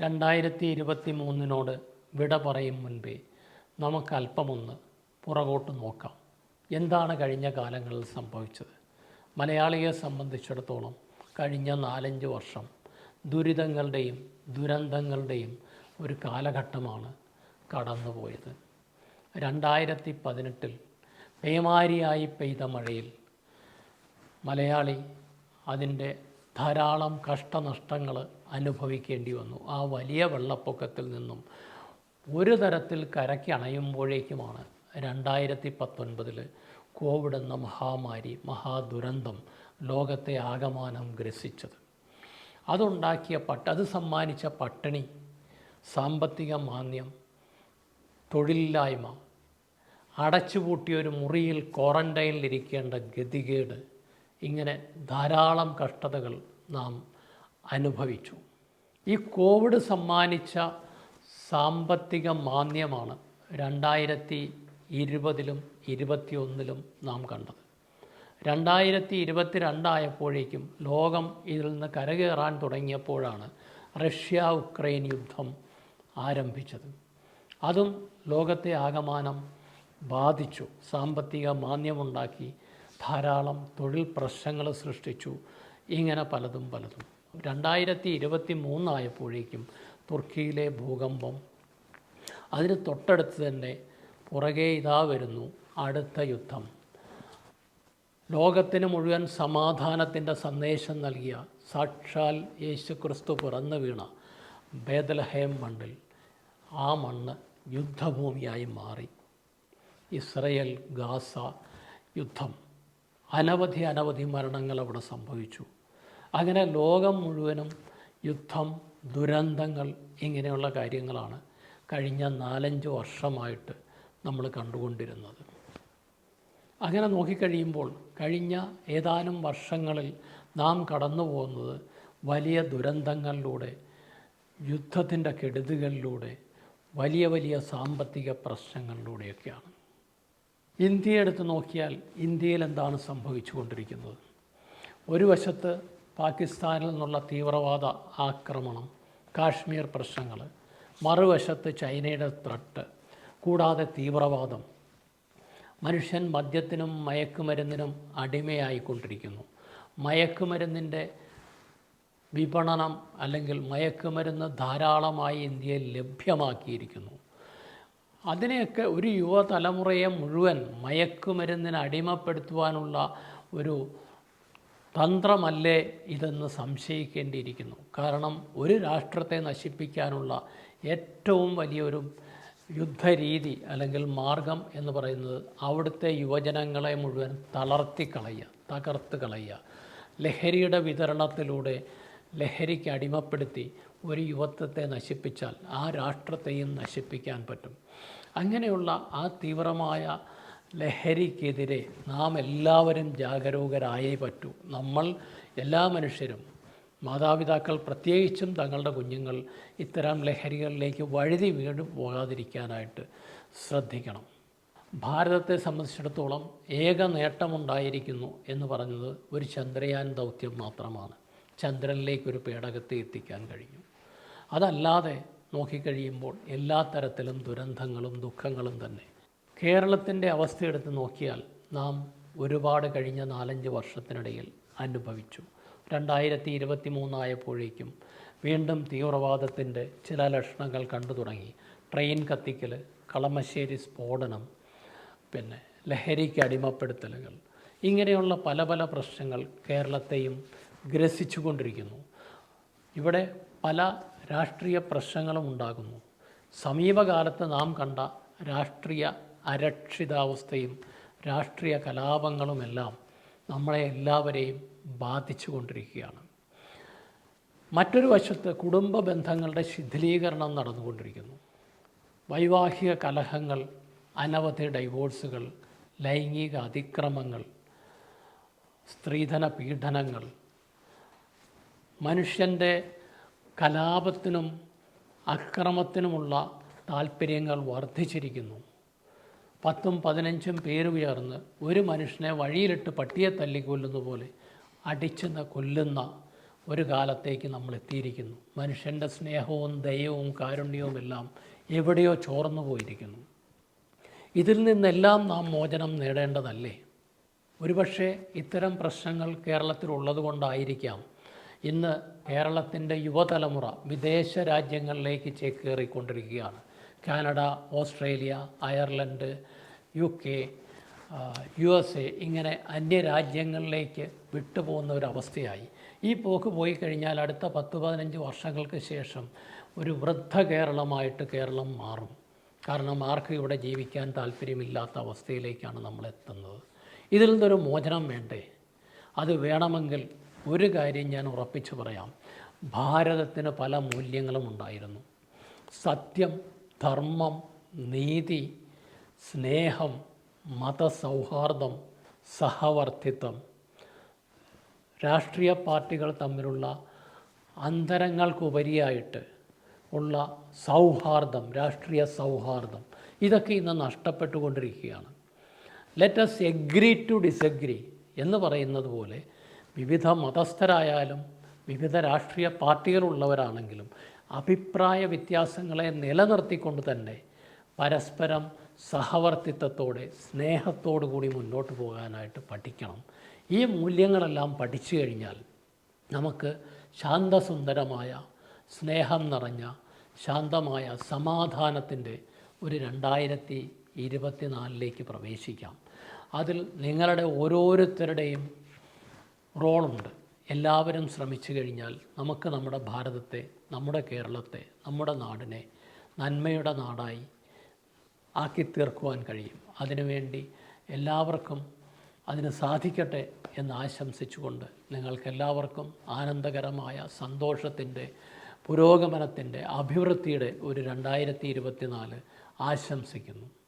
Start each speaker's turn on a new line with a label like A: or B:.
A: രണ്ടായിരത്തി ഇരുപത്തി മൂന്നിനോട് വിട പറയും മുൻപേ നമുക്ക് അല്പമൊന്ന് പുറകോട്ട് നോക്കാം. എന്താണ് കഴിഞ്ഞ കാലങ്ങളിൽ സംഭവിച്ചത്? മലയാളിയെ സംബന്ധിച്ചിടത്തോളം കഴിഞ്ഞ നാലഞ്ച് വർഷം ദുരിതങ്ങളുടെയും ദുരന്തങ്ങളുടെയും ഒരു കാലഘട്ടമാണ് കടന്നുപോയത്. രണ്ടായിരത്തി പതിനെട്ടിൽ പേമാരിയായി പെയ്ത മഴയിൽ മലയാളി അതിന്റെ ധാരാളം കഷ്ടനഷ്ടങ്ങൾ അനുഭവിക്കേണ്ടി വന്നു. ആ വലിയ വെള്ളപ്പൊക്കത്തിൽ നിന്നും ഒരു തരത്തിൽ കരയ്ക്ക് അണയുമ്പോഴേക്കുമാണ് രണ്ടായിരത്തി പത്തൊൻപതിൽ കോവിഡ് എന്ന മഹാമാരി മഹാദുരന്തം ലോകത്തെ ആകമാനം ഗ്രസിച്ചത്. അതുണ്ടാക്കിയ പട്ട അത് സമ്മാനിച്ച പട്ടിണി സാമ്പത്തിക മാന്യം തൊഴിലില്ലായ്മ അടച്ചുപൂട്ടിയ ഒരു മുറിയിൽ ക്വാറന്റൈനിലിരിക്കേണ്ട ഗതികേട് ഇങ്ങനെ ധാരാളം കഷ്ടതകൾ നാം അനുഭവിച്ചു. ഈ കോവിഡ് സമ്മാനിച്ച സാമ്പത്തിക മാന്ദ്യമാണ് രണ്ടായിരത്തി ഇരുപതിലും ഇരുപത്തിയൊന്നിലും നാം കണ്ടത്. രണ്ടായിരത്തി ഇരുപത്തി രണ്ടായപ്പോഴേക്കും ലോകം ഇതിൽ നിന്ന് കരകയറാൻ തുടങ്ങിയപ്പോഴാണ് റഷ്യ ഉക്രൈൻ യുദ്ധം ആരംഭിച്ചത്. അതും ലോകത്തെ ആകമാനം ബാധിച്ചു. സാമ്പത്തിക മാന്ദ്യമുണ്ടാക്കി ധാരാളം തൊഴിൽ പ്രശ്നങ്ങൾ സൃഷ്ടിച്ചു. ഇങ്ങനെ പലതും പലതും. രണ്ടായിരത്തി ഇരുപത്തി മൂന്നായപ്പോഴേക്കും തുർക്കിയിലെ ഭൂകമ്പം. അതിന് തൊട്ടടുത്ത് തന്നെ പുറകെ ഇതാ വരുന്നു അടുത്ത യുദ്ധം. ലോകത്തിന് മുഴുവൻ സമാധാനത്തിന്റെ സന്ദേശം നൽകിയ സാക്ഷാൽ യേശു ക്രിസ്തു പിറന്നു വീണ ബേദലഹേം മണ്ണിൽ ആ മണ്ണ് യുദ്ധഭൂമിയായി മാറി. ഇസ്രയേൽ ഗാസ യുദ്ധം. അനവധി അനവധി മരണങ്ങൾ അവിടെ സംഭവിച്ചു. അങ്ങനെ ലോകം മുഴുവനും യുദ്ധം ദുരന്തങ്ങൾ ഇങ്ങനെയുള്ള കാര്യങ്ങളാണ് കഴിഞ്ഞ നാലഞ്ച് വർഷമായിട്ട് നമ്മൾ കണ്ടുകൊണ്ടിരുന്നത്. അങ്ങനെ നോക്കിക്കഴിയുമ്പോൾ കഴിഞ്ഞ ഏതാനും വർഷങ്ങളിൽ നാം കടന്നു പോകുന്നത് വലിയ ദുരന്തങ്ങളിലൂടെ യുദ്ധത്തിന്റെ കെടുതികളിലൂടെ വലിയ വലിയ സാമ്പത്തിക പ്രശ്നങ്ങളിലൂടെയൊക്കെയാണ്. ഇന്ത്യയെടുത്ത് നോക്കിയാൽ ഇന്ത്യയിൽ എന്താണ് സംഭവിച്ചു കൊണ്ടിരിക്കുന്നത് ഒരു വശത്ത് പാകിസ്ഥാനിൽ നിന്നുള്ള തീവ്രവാദ ആക്രമണം കാശ്മീർ പ്രശ്നങ്ങൾ മറുവശത്ത് ചൈനയുടെ ത്രട്ട് കൂടാതെ തീവ്രവാദം. മനുഷ്യൻ മദ്യത്തിനും മയക്കുമരുന്നിനും അടിമയായിക്കൊണ്ടിരിക്കുന്നു. മയക്കുമരുന്നിന്റെ വിപണനം അല്ലെങ്കിൽ മയക്കുമരുന്ന് ധാരാളമായി ഇന്ത്യയിൽ ലഭ്യമാക്കിയിരിക്കുന്നു. അതിനെയൊക്കെ ഒരു യുവതലമുറയെ മുഴുവൻ മയക്കുമരുന്നിന് അടിമപ്പെടുത്തുവാനുള്ള ഒരു തന്ത്രമല്ലേ ഇതെന്ന് സംശയിക്കേണ്ടിയിരിക്കുന്നു. കാരണം ഒരു രാഷ്ട്രത്തെ നശിപ്പിക്കാനുള്ള ഏറ്റവും വലിയൊരു യുദ്ധരീതി അല്ലെങ്കിൽ മാർഗം എന്ന് പറയുന്നത് അവിടുത്തെ യുവജനങ്ങളെ മുഴുവൻ തളർത്തി കളയുക തകർത്ത് കളയുക. ലഹരിയുടെ വിതരണത്തിലൂടെ ലഹരിക്ക് അടിമപ്പെടുത്തി ഒരു യുവത്വത്തെ നശിപ്പിച്ചാൽ ആ രാഷ്ട്രത്തെയും നശിപ്പിക്കാൻ പറ്റും. അങ്ങനെയുള്ള ആ തീവ്രമായ ലഹരിക്കെതിരെ നാം എല്ലാവരും ജാഗരൂകരായേ പറ്റൂ. നമ്മൾ എല്ലാ മനുഷ്യരും മാതാപിതാക്കൾ പ്രത്യേകിച്ചും തങ്ങളുടെ കുഞ്ഞുങ്ങൾ ഇത്തരം ലഹരികളിലേക്ക് വഴുതി വീണ് പോകാതിരിക്കാനായിട്ട് ശ്രദ്ധിക്കണം. ഭാരതത്തെ സംബന്ധിച്ചിടത്തോളം ഏക നേട്ടമുണ്ടായിരിക്കുന്നു എന്ന് പറഞ്ഞത് ഒരു ചന്ദ്രയാൻ ദൗത്യം മാത്രമാണ്. ചന്ദ്രനിലേക്ക് ഒരു പേടകത്തെ എത്തിക്കാൻ കഴിഞ്ഞു. അതല്ലാതെ നോക്കിക്കഴിയുമ്പോൾ എല്ലാ തരത്തിലും ദുരന്തങ്ങളും ദുഃഖങ്ങളും തന്നെ. കേരളത്തിന്റെ അവസ്ഥയെടുത്ത് നോക്കിയാൽ നാം ഒരുപാട് കഴിഞ്ഞ നാലഞ്ച് വർഷത്തിനിടയിൽ അനുഭവിച്ചു. രണ്ടായിരത്തി ഇരുപത്തി മൂന്നായപ്പോഴേക്കും വീണ്ടും തീവ്രവാദത്തിന്റെ ചില ലക്ഷണങ്ങൾ കണ്ടു തുടങ്ങി. ട്രെയിൻ കത്തിക്കൽ കളമശ്ശേരി സ്ഫോടനം പിന്നെ ലഹരിക്ക് അടിമപ്പെടുത്തലുകൾ. ഇങ്ങനെയുള്ള പല പല പ്രശ്നങ്ങൾ കേരളത്തെയും ഗ്രസിച്ചുകൊണ്ടിരിക്കുന്നു. ഇവിടെ പല രാഷ്ട്രീയ പ്രശ്നങ്ങളും ഉണ്ടാകുന്നു. സമീപകാലത്ത് നാം കണ്ട രാഷ്ട്രീയ അരക്ഷിതാവസ്ഥയും രാഷ്ട്രീയ കലാപങ്ങളുമെല്ലാം നമ്മളെ എല്ലാവരെയും ബാധിച്ചു കൊണ്ടിരിക്കുകയാണ്. മറ്റൊരു വശത്ത് കുടുംബ ബന്ധങ്ങളുടെ ശിഥിലീകരണം നടന്നുകൊണ്ടിരിക്കുന്നു. വൈവാഹിക കലഹങ്ങൾ അനവധി ഡൈവോഴ്സുകൾ ലൈംഗിക അതിക്രമങ്ങൾ സ്ത്രീധന പീഡനങ്ങൾ മനുഷ്യന്റെ കലാപത്തിനും അക്രമത്തിനുമുള്ള താല്പര്യങ്ങൾ വർദ്ധിച്ചിരിക്കുന്നു. പത്തും പതിനഞ്ചും പേരുയർന്ന് ഒരു മനുഷ്യനെ വഴിയിലിട്ട് പട്ടിയെ തല്ലിക്കൊല്ലുന്ന പോലെ അടിച്ചെന്ന് കൊല്ലുന്ന ഒരു കാലത്തേക്ക് നമ്മൾ എത്തിയിരിക്കുന്നു മനുഷ്യന്റെ സ്നേഹവും ദയവും കാരുണ്യവും എല്ലാം എവിടെയോ ചോർന്നു പോയിരിക്കുന്നു. ഇതിൽ നിന്നെല്ലാം നാം മോചനം നേടേണ്ടതല്ലേ? ഒരുപക്ഷെ ഇത്തരം പ്രശ്നങ്ങൾ കേരളത്തിലുള്ളത് കൊണ്ടായിരിക്കാം ഇന്ന് കേരളത്തിന്റെ യുവതലമുറ വിദേശ രാജ്യങ്ങളിലേക്ക് ചേക്കേറിക്കൊണ്ടിരിക്കുകയാണ്. Canada Australia Ireland U K U S A ഇങ്ങനെ അന്യരാജ്യങ്ങളിലേക്ക് വിട്ടുപോകുന്ന ഒരവസ്ഥയായി ഈ പോക്ക് പോയി കഴിഞ്ഞാൽ അടുത്ത പത്ത് പതിനഞ്ച് വർഷങ്ങൾക്ക് ശേഷം ഒരു വൃദ്ധ കേരളമായിട്ട് കേരളം മാറും. കാരണം ആർക്കും ഇവിടെ ജീവിക്കാൻ താല്പര്യമില്ലാത്ത അവസ്ഥയിലേക്കാണ് നമ്മൾ എത്തുന്നത്. ഇതിൽ നിന്നൊരു മോചനം വേണ്ടേ? അത് വേണമെങ്കിൽ ഒരു കാര്യം ഞാൻ ഉറപ്പിച്ചു പറയാം. ഭാരതത്തിന് പല മൂല്യങ്ങളും ഉണ്ടായിരുന്നു. സത്യം ധർമ്മം നീതി സ്നേഹം മതസൗഹാർദ്ദം സഹവർത്തിത്വം. രാഷ്ട്രീയ പാർട്ടികൾ തമ്മിലുള്ള അന്തരങ്ങൾക്കുപരിയായിട്ട് ഉള്ള സൗഹാർദ്ദം രാഷ്ട്രീയ സൗഹാർദ്ദം ഇതൊക്കെ ഇന്ന് നഷ്ടപ്പെട്ടുകൊണ്ടിരിക്കുകയാണ്. അസ് എഗ്രി ടു ഡിസഗ്രി എന്ന് പറയുന്നത് പോലെ വിവിധ മതസ്ഥരായാലും വിവിധ രാഷ്ട്രീയ പാർട്ടികളുള്ളവരാണെങ്കിലും അഭിപ്രായ വ്യത്യാസങ്ങളെ നിലനിർത്തിക്കൊണ്ട് തന്നെ പരസ്പരം സഹവർത്തിത്വത്തോടെ സ്നേഹത്തോടു കൂടി മുന്നോട്ട് പോകാനായിട്ട് പഠിക്കണം. ഈ മൂല്യങ്ങളെല്ലാം പഠിച്ചു കഴിഞ്ഞാൽ നമുക്ക് ശാന്തസുന്ദരമായ സ്നേഹം നിറഞ്ഞ ശാന്തമായ സമാധാനത്തിന്റെ ഒരു രണ്ടായിരത്തി ഇരുപത്തിനാലിലേക്ക് പ്രവേശിക്കാം. അതിൽ നിങ്ങളുടെ ഓരോരുത്തരുടെയും റോളുണ്ട് എല്ലാവരും ശ്രമിച്ചു കഴിഞ്ഞാൽ നമുക്ക് നമ്മുടെ ഭാരതത്തെ നമ്മുടെ കേരളത്തെ നമ്മുടെ നാടിനെ നന്മയുടെ നാടായി ആക്കി തീർക്കുവാൻ കഴിയും. അതിനുവേണ്ടി എല്ലാവർക്കും അതിന് സാധിക്കട്ടെ എന്ന് ആശംസിച്ചുകൊണ്ട് നിങ്ങൾക്കെല്ലാവർക്കും ആനന്ദകരമായ സന്തോഷത്തിന്റെ പുരോഗമനത്തിന്റെ അഭിവൃദ്ധിയുടെ ഒരു രണ്ടായിരത്തി ആശംസിക്കുന്നു.